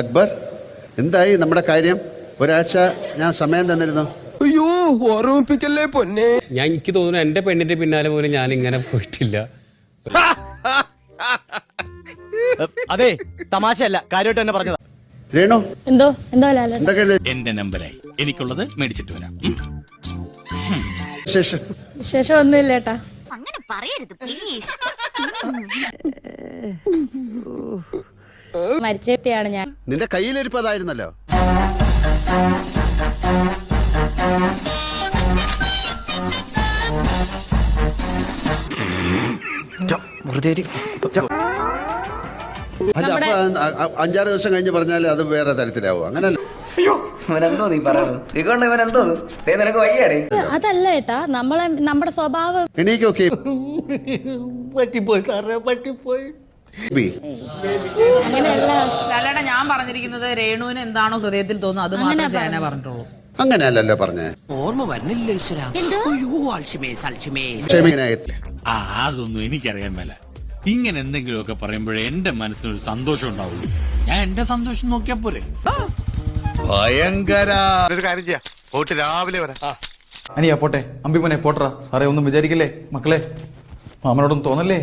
അക്ബർ എന്തായി നമ്മുടെ കാര്യം? ഒരാഴ്ച ഞാൻ സമയം തന്നിരുന്നു. അയ്യോ ഓർമ്മിപ്പിക്കല്ലേ പൊന്നെ? ഞാൻ എനിക്ക് തോന്നുന്നു എന്റെ പെണ്ണിന്റെ പിന്നാലെ പോലും ഞാൻ ഇങ്ങനെ പോയിട്ടില്ല. അതെ തമാശയല്ല കാര്യമായിട്ട് തന്നെ പറഞ്ഞതാ. രേണു എന്തോ എന്തോ ലാല എന്തൊക്കെയുണ്ട് എന്റെ നമ്പറായി. എനിക്കുള്ളത് മേടിച്ചിട്ട് വരാം. ശേഷം വിശേഷം? ഒന്നുമില്ലേട്ടാ അങ്ങനെ പറയരുത് പ്ലീസ് മരിച്ച വ്യക്തിയാണ് ഞാൻ. നിന്റെ കയ്യിലിരിപ്പ് അതായിരുന്നല്ലോ അല്ല അപ്പൊ അഞ്ചാറ് ദിവസം കഴിഞ്ഞ് പറഞ്ഞാൽ അത് വേറെ തരത്തിലാവും? അങ്ങനല്ല. ഇവനെന്തോ നീ പറയണത് ശ്രീകണ്ഠ ഇവനെന്തോ? ദേ നിനക്ക് വയ്യാടേ. അതല്ല ഏട്ടാ നമ്മളെ നമ്മുടെ സ്വഭാവം. എണീക്കൊക്കെ. അങ്ങനെയല്ല ലാലേട്ട ഞാൻ പറഞ്ഞിരിക്കുന്നത് രേണുവിന് എന്താണോ ഹൃദയത്തിൽ തോന്നുന്നത് അത് മാത്രമേ സേന പറഞ്ഞിട്ടുള്ളൂ. അങ്ങനെയല്ലല്ലോ പറഞ്ഞേ. ഓർമ്മ വരുന്നില്ല ഈശ്വര. ആ അതൊന്നും എനിക്കറിയാൻ മേല. ഇങ്ങനെ എന്തെങ്കിലുമൊക്കെ പറയുമ്പോഴേ എന്റെ മനസ്സിനൊരു സന്തോഷം ഉണ്ടാവുള്ളൂ. ഞാൻ എന്റെ സന്തോഷം നോക്കിയാ പോരെ. ഒരു കാര്യം ചെയ്യാം. പോട്ട് രാവിലെ വരാം. അനിയാ പോട്ടെ. അമ്പിമനെ പോട്ടറ. സാറേ ഒന്നും വിചാരിക്കില്ലേ? മക്കളെ മാമനോടൊന്നും തോന്നല്ലേ?